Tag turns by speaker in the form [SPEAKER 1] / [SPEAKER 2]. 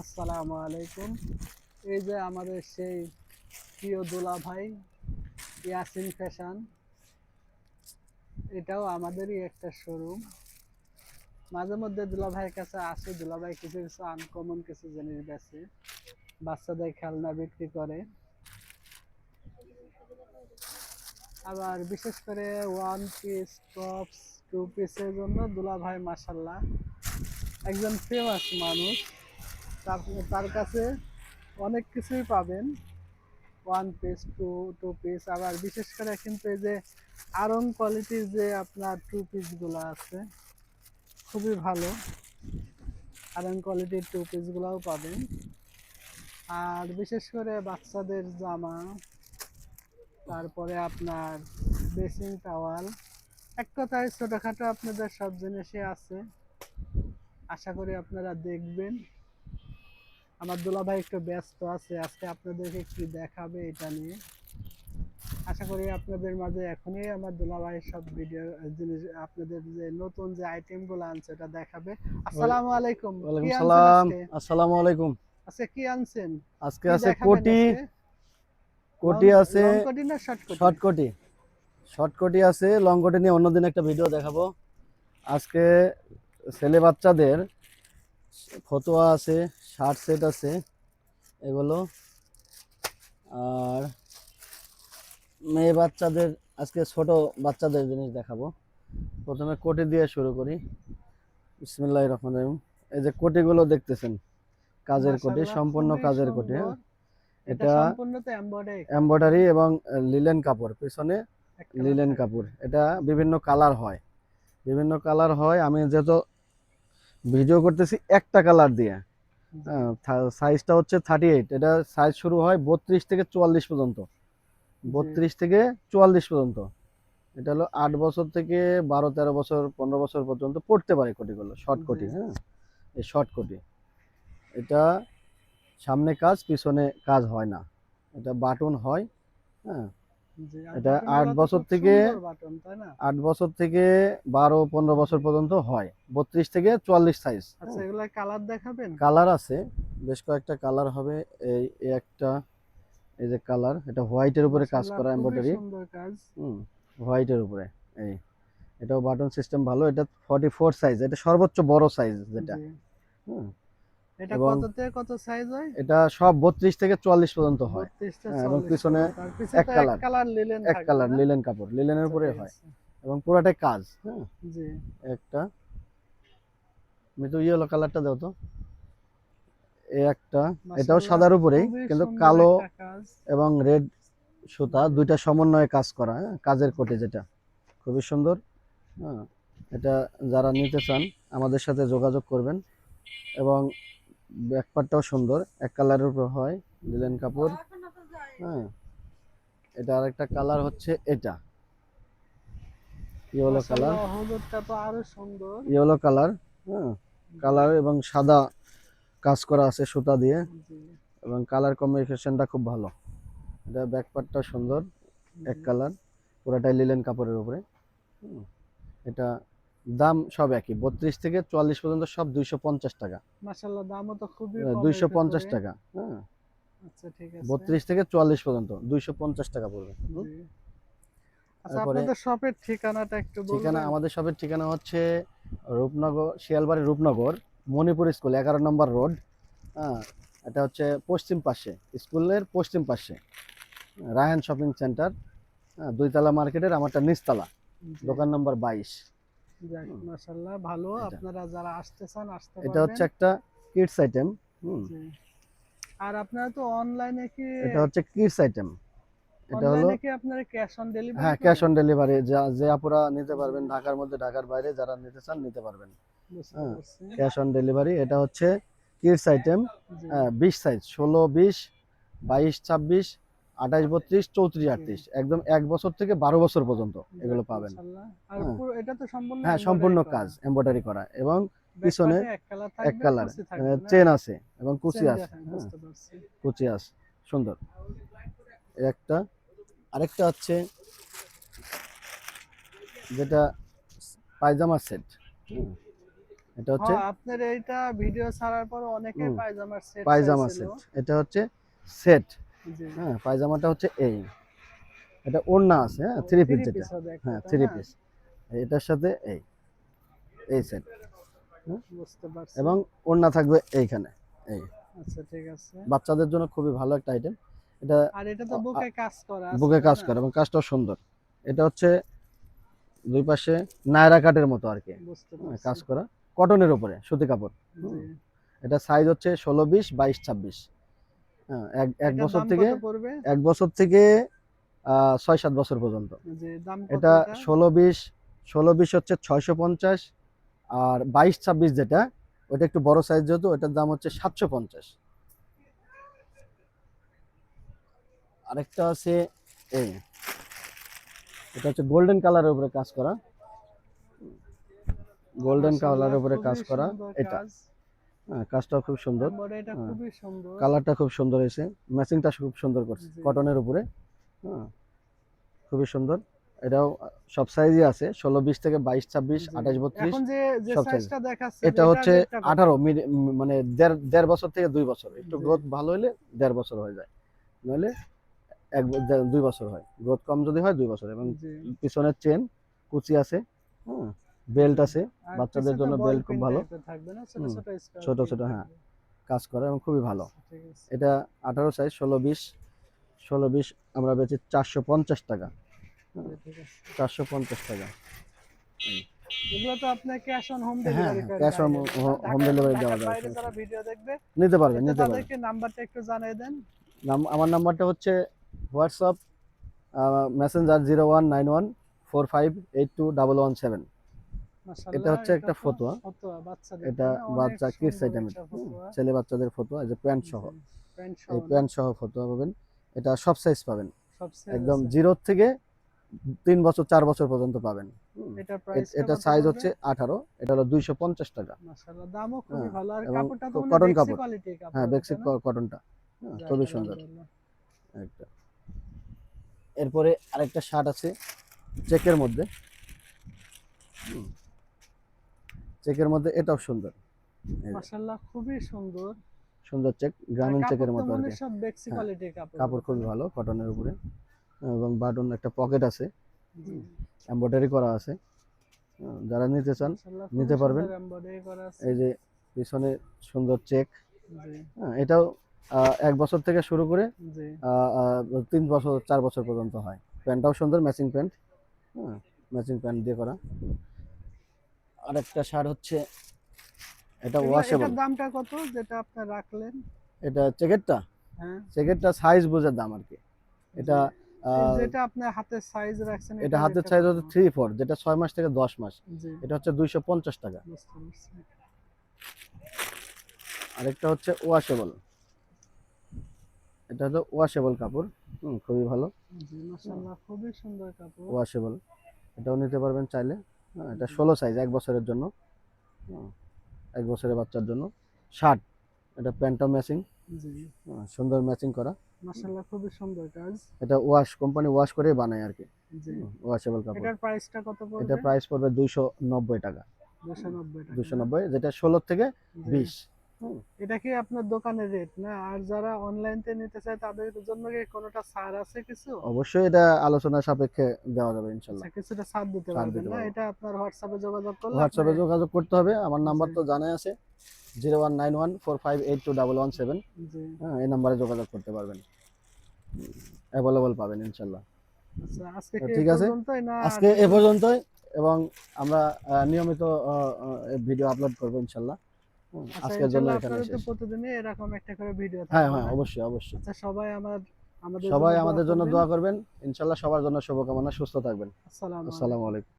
[SPEAKER 1] আসসালামু আলাইকুম। এই যে আমাদের সেই প্রিয় দোলা ভাই ইয়াসিন ফ্যাশন, এটাও আমাদেরই একটা শোরুম মাঝে মধ্যে দুলা ভাইয়ের কাছে আসে দুলা ভাই কিছু কিছু আনকমন কিছু জিনিস বেছে বাচ্চাদের খেলনা বিক্রি করে। আবার বিশেষ করে ওয়ান পিস টপস টু পিসের জন্য দুলা ভাই মাসাল্লাহ একজন ফেমাস মানুষ। তার তার কাছে অনেক কিছুই পাবেন। One piece two two piece আবার বিশেষ করে কিন্তু এই যে আরং কোয়ালিটির যে আপনার টু পিসগুলো আছে, খুবই ভালো। আরং কোয়ালিটির টু পিসগুলোও পাবেন। আর বিশেষ করে বাচ্চাদের জামা, তারপরে আপনার ড্রেসিং টাওয়াল এক কথায় ছোটোখাটো আপনাদের সব জিনিসই আছে। আশা করি আপনারা দেখবেন। আমার দুলা ভাই একটু ব্যস্ত আছে আজকে আপনাদেরকে কি দেখাবে এটা নিয়ে। আশা করি আপনাদের মাঝে এখনই আমার দুলা ভাই সব ভিডিও জিনিস আপনাদের যে নতুন যে আইটেমগুলো আনছে এটা দেখাবে। আসসালামু আলাইকুম
[SPEAKER 2] ওয়ালাইকুম
[SPEAKER 1] কি আনছেন
[SPEAKER 2] সালাম। আসসালামু আলাইকুম।
[SPEAKER 1] আজকে কি আনছেন?
[SPEAKER 2] আজকে আছে কোটি কোটি। আছে
[SPEAKER 1] লং কোটি না শর্ট কোটি
[SPEAKER 2] শর্ট কোটি শর্ট কোটি আছে। লং কোটি নিয়ে অন্যদিন একটা ভিডিও দেখাবো। আজকে ছেলে বাচ্চাদের ফতোয়া আছে শার্ট সেট আছে এগুলো। আর মেয়ে বাচ্চাদের আজকে ছোট বাচ্চাদের জিনিস দেখাবো। প্রথমে কোটি দিয়ে শুরু করি। বিসমিল্লাহ রহমান রহিম। এই যে কোটিগুলো দেখতেছেন কাজের কোটি সম্পূর্ণ কাজের কোটি হ্যাঁ?
[SPEAKER 1] এটা এমব্রয়ডারি
[SPEAKER 2] এবং লিলেন কাপড় পিছনে লিলেন কাপড়। এটা বিভিন্ন কালার হয়। বিভিন্ন কালার হয় আমি যেহেতু ভিডিও করতেছি একটা কালার দিয়ে। হ্যাঁ সাইজটা হচ্ছে থার্টি এইট এটা সাইজ শুরু হয় বত্রিশ থেকে চুয়াল্লিশ পর্যন্ত। বত্রিশ থেকে চুয়াল্লিশ পর্যন্ত। এটা হলো আট বছর থেকে বারো তেরো বছর পনেরো বছর পর্যন্ত পড়তে পারে কোটিগুলো শর্ট কোটি হ্যাঁ? এই শর্ট কোটি। এটা সামনে কাজ পিছনে কাজ হয় না। এটা বাটন হয় হ্যাঁ? এটা আট বছর থেকে-? আট বছর থেকে বারো পনেরো বছর পর্যন্ত হয়। বত্রিশ থেকে চুয়াল্লিশ সাইজ
[SPEAKER 1] আচ্ছা এগুলা কালার দেখাবেন?
[SPEAKER 2] কালার আছে। বেশ কয়েকটা কালার হবে। এই একটা এই যে কালার এটা হোয়াইটের উপরে কাজ করা এমব্রয়ডারি হুম হোয়াইটের উপরে। এই এটাও বাটন সিস্টেম ভালো। এটা ফর্টি ফোর সাইজ এটা সর্বোচ্চ বড় সাইজ যেটা। হুম।
[SPEAKER 1] এটা কত থেকে কত সাইজ হয়?
[SPEAKER 2] এটা সব বত্রিশ থেকে চুয়াল্লিশ পর্যন্ত হয়।
[SPEAKER 1] 32
[SPEAKER 2] হ্যাঁ, এবং পিছনে এক কালার।
[SPEAKER 1] কালার লিলেন
[SPEAKER 2] এক কালার লিলেন কাপড়। লিলেনের
[SPEAKER 1] আচ্ছা,
[SPEAKER 2] উপরে হয় এবং পুরাটাই কাজ হ্যাঁ।
[SPEAKER 1] জি।
[SPEAKER 2] একটা আমি তো ইয়েলো কালারটা দাও তো। এই একটা এটাও সাদার উপরেই কিন্তু কালো এবং রেড সুতা দুইটা সমন্বয়ে কাজ করা হ্যাঁ কাজের কোটে যেটা। খুবই সুন্দর হ্যাঁ। এটা যারা নিতে চান আমাদের সাথে যোগাযোগ করবেন। এবং ব্যাকপারটাও সুন্দর এক কালারের উপর হয় লিলেন কাপড়। হ্যাঁ এটা আরেকটা কালার হচ্ছে এটা। Yellow colour.
[SPEAKER 1] আরও সুন্দর।
[SPEAKER 2] ইয়েলো কালার হ্যাঁ কালার এবং সাদা কাজ করা আছে সুতা দিয়ে। এবং কালার কম্বিনেশনটা খুব ভালো। এটা ব্যাকপার্টটা সুন্দর এক কালার পুরাটাই লিলেন কাপড়ের উপরে। হুম। এটা দাম সব একই। বত্রিশ থেকে চুয়াল্লিশ পর্যন্ত সব দুইশো পঞ্চাশ টাকা।
[SPEAKER 1] দামও তো খুবই কম
[SPEAKER 2] দুইশো পঞ্চাশ টাকা হ্যাঁ।
[SPEAKER 1] আচ্ছা ঠিক আছে।
[SPEAKER 2] বত্রিশ থেকে চুয়াল্লিশ পর্যন্ত দুইশো পঞ্চাশ টাকা পড়বে।
[SPEAKER 1] আচ্ছা আপনাদের শপের ঠিকানাটা একটু
[SPEAKER 2] ঠিকানা আমাদের সবের ঠিকানা হচ্ছে রূপনগর শিয়ালবাড়ি রূপনগর মণিপুর স্কুল এগারো নম্বর রোড। হ্যাঁ এটা হচ্ছে পশ্চিম পাশে স্কুলের পশ্চিম পাশে। রায়হান শপিং সেন্টার হ্যাঁ দুইতলা মার্কেটের আমারটা নিচতলা। দোকান নম্বর বাইশ।
[SPEAKER 1] যাক মাশাআল্লাহ ভালো। আপনারা যারা আসতে চান আসতে
[SPEAKER 2] এটা হচ্ছে একটা কিডস আইটেম হুম।
[SPEAKER 1] আর আপনারা তো অনলাইনে কি
[SPEAKER 2] এটা হচ্ছে কিডস আইটেম। এটা হলো
[SPEAKER 1] অনলাইনে কি আপনারা ক্যাশ অন ডেলিভারি
[SPEAKER 2] হ্যাঁ ক্যাশ অন ডেলিভারি। যা যে আপুরা নিতে পারবেন ঢাকার মধ্যে ঢাকার বাইরে যারা নিতে চান নিতে পারবেন। হ্যাঁ। Cash on delivery. এটা হচ্ছে কিডস আইটেম। হ্যাঁ বিশ সাইজ ষোলো বিশ বাইশ ছাব্বিশ আঠাশ বত্রিশ চৌত্রিশ আটত্রিশ। একদম এক বছর থেকে বারো বছর পর্যন্ত এগুলো পাবেন। হ্যাঁ।
[SPEAKER 1] এটা তো সম্পূর্ণ
[SPEAKER 2] হ্যাঁ সম্পূর্ণ কাজ এমব্রয়ডারি করা। এবং পিছনে
[SPEAKER 1] এক কালার
[SPEAKER 2] এক চেন আছে এবং কুচি আছে। হ্যাঁ। কুচি আছে সুন্দর। একটা আরেকটা হচ্ছে যেটা পায়জামা সেট। এটা হচ্ছে
[SPEAKER 1] হ্যাঁ, আপনার এইটা ভিডিও ছাড়ার পর অনেকে
[SPEAKER 2] হুম।
[SPEAKER 1] পায়জামার সেট
[SPEAKER 2] পায়জামা সেট। এটা হচ্ছে সেট। হ্যাঁ পায়জামাটা হচ্ছে এই। এটা ওড়না আছে হ্যাঁ থ্রি পিস যেটা। হ্যাঁ থ্রি পিস এটার সাথে এই এই সেট এবং ওড়না থাকবে এইখানে এই।
[SPEAKER 1] আচ্ছা ঠিক আছে।
[SPEAKER 2] বাচ্চাদের জন্য খুবই ভালো একটা আইটেম এটা
[SPEAKER 1] আর এটা তো বুকে কাজ করা
[SPEAKER 2] বুকে কাজ
[SPEAKER 1] না?
[SPEAKER 2] করে এবং কাজটাও সুন্দর। এটা হচ্ছে দুই পাশে নায়রা কাটের মতো আর কি। হ্যাঁ, কাজ করা। কটনের উপরে সুতি কাপড়। এটা সাইজ হচ্ছে ষোলো বিশ বাইশ ছাব্বিশ। হ্যাঁ এক এক বছর থেকে এক বছর থেকে ছয় সাত বছর পর্যন্ত। এটা ষোলো বিশ ষোলো বিশ হচ্ছে ছয়শো পঞ্চাশ আর বাইশ ছাব্বিশ যেটা ওটা একটু বড় সাইজ যেহেতু ওটার দাম হচ্ছে সাতশো পঞ্চাশ। আরেকটা আছে এই এটা হচ্ছে গোল্ডেন কালারের উপরে কাজ করা। গোল্ডেন কালারের উপরে কাজ করা এটা। হ্যাঁ কাজটাও খুব সুন্দর। হ্যাঁ।
[SPEAKER 1] সুন্দর।
[SPEAKER 2] কালারটা খুব সুন্দর হয়েছে। ম্যাচিংটা খুব সুন্দর করছে কটনের উপরে। হ্যাঁ খুবই সুন্দর। এটাও সব সাইজই আছে ষোলো বিশ থেকে বাইশ ছাব্বিশ আঠাশ বত্রিশ সব
[SPEAKER 1] সাইজ
[SPEAKER 2] এটা হচ্ছে আঠারো মানে দেড় দেড় বছর থেকে দুই বছর। একটু গ্রোথ ভালো হলে দেড় বছর হয়ে যায়। নইলে এক দুই বছর হয়। গ্রোথ কম যদি হয় দুই বছর। এবং পিছনের চেন কুচি আছে। হ্যাঁ বেল্ট আছে বাচ্চাদের জন্য বেল্ট খুব ভালো।
[SPEAKER 1] ছোট ছোট
[SPEAKER 2] হ্যাঁ। কাজ করে এবং খুবই ভালো। এটা আঠারো সাইজ ষোলো বিশ ষোলো বিশ আমরা বেচি চারশো পঞ্চাশ টাকা।
[SPEAKER 1] আছে।
[SPEAKER 2] চারশো পঞ্চাশ টাকা।
[SPEAKER 1] এগুলো তো আপনার ক্যাশ অন হোম
[SPEAKER 2] হ্যাঁ,
[SPEAKER 1] ডেলিভারি
[SPEAKER 2] দেওয়া
[SPEAKER 1] যারা ভিডিও দেখবে
[SPEAKER 2] নিতে পারবেন নিতে
[SPEAKER 1] তাদেরকে নাম্বারটা একটু জানিয়ে দেন।
[SPEAKER 2] নাম আমার নাম্বারটা হচ্ছে WhatsApp messenger zero one nine one four five eight two double one seven
[SPEAKER 1] মাশাআল্লাহ,
[SPEAKER 2] হচ্ছে একটা ফতুয়া।
[SPEAKER 1] ফতুয়া,
[SPEAKER 2] এটা বাচ্চা কিডস
[SPEAKER 1] সুন্দর
[SPEAKER 2] আইটেম ছেলে বাচ্চাদের এই যে প্যান্ট সহ। এই প্যান্ট সহ ফটো পাবেন। এটা সব সাইজ পাবেন। একদম। জিরো থেকে তিন বছর চার বছর পর্যন্ত পাবেন। এটা সাইজ হচ্ছে আঠারো এটা হলো দুইশো পঞ্চাশ টাকা। হ্যাঁ,
[SPEAKER 1] ভালো। আর
[SPEAKER 2] এবং
[SPEAKER 1] কাপড়টা তো
[SPEAKER 2] ক- cotton
[SPEAKER 1] বেক্সি
[SPEAKER 2] কাপড়। হ্যাঁ বেক্সিক কটনটা হ্যাঁ, খুবই সুন্দর। একটা। এরপরে আরেকটা শার্ট আছে চেকের মধ্যে। চেকের মধ্যে এটাও সুন্দর।
[SPEAKER 1] মাশাআল্লাহ, খুবই সুন্দর।
[SPEAKER 2] সুন্দর চেক গ্রামীণ চেকের মতো আর
[SPEAKER 1] সব বেক্সি
[SPEAKER 2] হ্যাঁ,
[SPEAKER 1] কোয়ালিটির কাপড়
[SPEAKER 2] কাপড় খুবই ভালো কটনের উপরে। এবং বাটন একটা পকেট আছে। এমব্রয়ডারি করা আছে। যারা নিতে চান নিতে পারবেন। এই যে পিছনে সুন্দর চেক হ্যাঁ এটাও এক বছর থেকে শুরু করে তিন বছর চার বছর পর্যন্ত হয়। প্যান্টটাও সুন্দর ম্যাচিং প্যান্ট। হ্যাঁ ম্যাচিং প্যান্ট দিয়ে করা। আরেকটা শার্ট হচ্ছে এটা ওয়াশেবল
[SPEAKER 1] দামটা কত যেটা আপনি রাখলেন?
[SPEAKER 2] এটা জ্যাকেটটা
[SPEAKER 1] হ্যাঁ।
[SPEAKER 2] জ্যাকেটটা সাইজ বোঝার দাম আর কি। এটা
[SPEAKER 1] যেটা আপনার হাতের সাইজ রাখছেন
[SPEAKER 2] এটা হাতের সাইজ হচ্ছে থ্রি ফোর যেটা ছয় মাস থেকে দশ মাস। এটা হচ্ছে দুইশো পঞ্চাশ টাকা।
[SPEAKER 1] বুঝতে পারছি।
[SPEAKER 2] আরেকটা হচ্ছে ওয়াশেবল এটা হলো ওয়াশেবল কাপড়। হুম খুবই ভালো।
[SPEAKER 1] জি মাশাআল্লাহ খুবই সুন্দর কাপড়।
[SPEAKER 2] ওয়াশেবল এটাও নিতে পারবেন চাইলে। হ্যাঁ, এটা ষোলো সাইজ এক বছরের জন্য। হ্যাঁ, এক বছরের বাচ্চার জন্য। শার্ট এটা প্যান্টও ম্যাচিং সুন্দর ম্যাচিং করা।
[SPEAKER 1] মাশাআল্লাহ খুবই সুন্দর কাজ
[SPEAKER 2] এটা ওয়াশ কোম্পানি ওয়াশ করে বানায় আর কি। ওয়াশেবল কাপড়।
[SPEAKER 1] এটার প্রাইসটা কত পড়বে?
[SPEAKER 2] এটা প্রাইস পড়বে 290 টাকা।
[SPEAKER 1] 290 টাকা।
[SPEAKER 2] 290 যেটা 16 থেকে 20
[SPEAKER 1] এটা কি আপনার দোকানের রেট না? আর যারা অনলাইন তে নিতে চায় তাদের জন্য কি কোনোটা ছাড় আছে কিছু?
[SPEAKER 2] অবশ্যই এটা আলোচনা সাপেক্ষে দেওয়া যাবে ইনশাল্লাহ।
[SPEAKER 1] আচ্ছা, কিছুটা ছাড় দিতে পারবেন না? এটা আপনার হোয়াটসঅ্যাপে যোগাযোগ করলে
[SPEAKER 2] হোয়াটসঅ্যাপে যোগাযোগ করতে হবে। আমার নাম্বার তো জানাই আছে। Zero one nine one four five eight two double one seven
[SPEAKER 1] জি।
[SPEAKER 2] হ্যাঁ এই নাম্বারে যোগাযোগ করতে পারবেন। অ্যাভেলেবল পাবেন ইনশাল্লাহ।
[SPEAKER 1] আচ্ছা আজকে
[SPEAKER 2] ঠিক আছে। আজকে এ পর্যন্তই এবং আমরা নিয়মিত ভিডিও আপলোড করব ইনশাল্লাহ।
[SPEAKER 1] আচ্ছা,
[SPEAKER 2] আজকের জন্য এখানে শেষ।
[SPEAKER 1] প্রতিদিনই এরকম একটা করে ভিডিও
[SPEAKER 2] হ্যাঁ হ্যাঁ অবশ্যই অবশ্যই।
[SPEAKER 1] আচ্ছা সবাই আমার আমাদের
[SPEAKER 2] সবাই আমাদের জন্য দোয়া করবেন। ইনশাআল্লাহ সবার জন্য শুভকামনা সুস্থ থাকবেন।
[SPEAKER 1] আসসালামু
[SPEAKER 2] আসসালামু আলাইকুম।